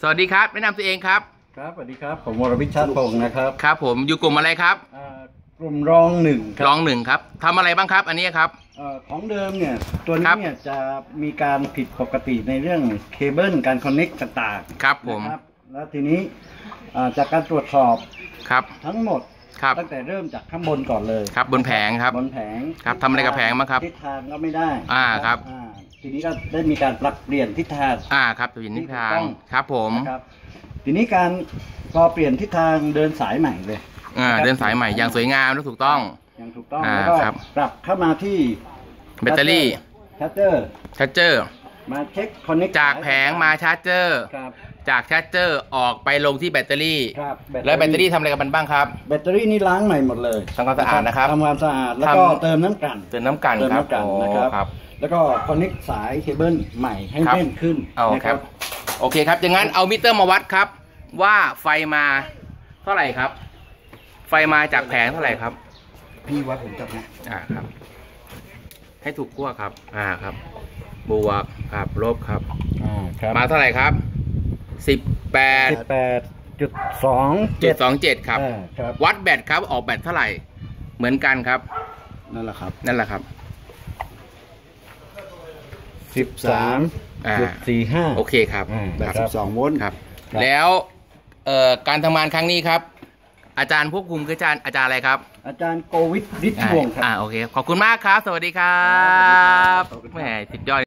สวัสดีครับ แนะนำตัวเองครับ ครับสวัสดีครับ ผมวรวิชชาติพงศ์นะครับครับ ผมอยู่กลุ่มอะไรครับอ่ากลุ่มรองหนึ่งครรัองหนึ่งครับทำอะไรบ้างครับ อันนี้ครับ เอ่อของเดิมเนี่ย ตัวครันี้บ เนี่ยจะมีการผิดปกติในเรื่องเคเบิลการคอนเน็กต่างๆครับผมนะครับแล้วทีนี้อ่าจากการตรวจสอบครับทั้งหมด ครับตั้งแต่เริ่มจากข้างบนก่อนเลยครับบนแผงครับ บนแผงครับทำอะไรกับแผงบ้างครับทิศทางก็ไม่ได้อ่าครับ อ่า ทีนี้ก็ได้มีการปรับเปลี่ยนทิศทาง อ่าครับตัวยินทิศทางถูกต้องครับผมนะครับ ทีนี้การพอเปลี่ยนทิศทางเดินสายใหม่เลย อ่า เดินสายใหม่อย่างสวยงามและถูกต้อง อย่างถูกต้องอ่าแล้วก็ครับปรับเข้ามาที่แบตเตอรี่ชาร์เจอร์ชาร์จเจอร์ มาเช็คคอนเน็กจากแผงมาชาร์จเจอร์ ครับ จากชาร์จเจอร์ออกไปลงที่แบตเตอรี่ ครับแล้วแบตเตอรี่ทำอะไรกับมันบ้างครับ แบตเตอรี่นี่ล้างใหม่หมดเลยทำความสะอาดนะครับ ทำความสะอาดแล้วก็ทำ เติมน้ำกลั่นเติมน้ำกันเติมครับน้ำกันโอ้นะครับครับแล้วก็คอนเน็กสายเคเบิลใหม่ให้ครับ แน่นขึ้นเอานะครับโอเคครับอย่างนั้นเอามิเตอร์มาวัดครับ ว่าไฟมาเท่าไหร่ครับ ไฟมาจากแผงเท่าไหร่ครับ พี่วัดผมจับนะ อ่าครับ ให้ถูกขั้วครับ อ่าครับ บวกครับลบครับอ่าครับมาเท่าไหร่ครับ สิบแปดสิบแปดจุดสองจุดสองเจ็ดครับอ่าครับ วัดแบตครับออกแบตเท่าไหร่ เหมือนกันครับ นั่นแหละครับ นั่นแหละครับสิบสามอ่าจุดสี่ห้าโอเคครับอ่าคแบรับบสิบสองโวลต์ครับครับ แล้วเอ่อการทำงานครั้งนี้ครับ อาจารย์ควบคุมคืออาจารย์อาจารย์อะไรครับ อาจารย์โกวิทฤทธิ์วงศ์ครับอ่าโอเค ขอบคุณมากครับ สวัสดีครับครับแหมสุดยอด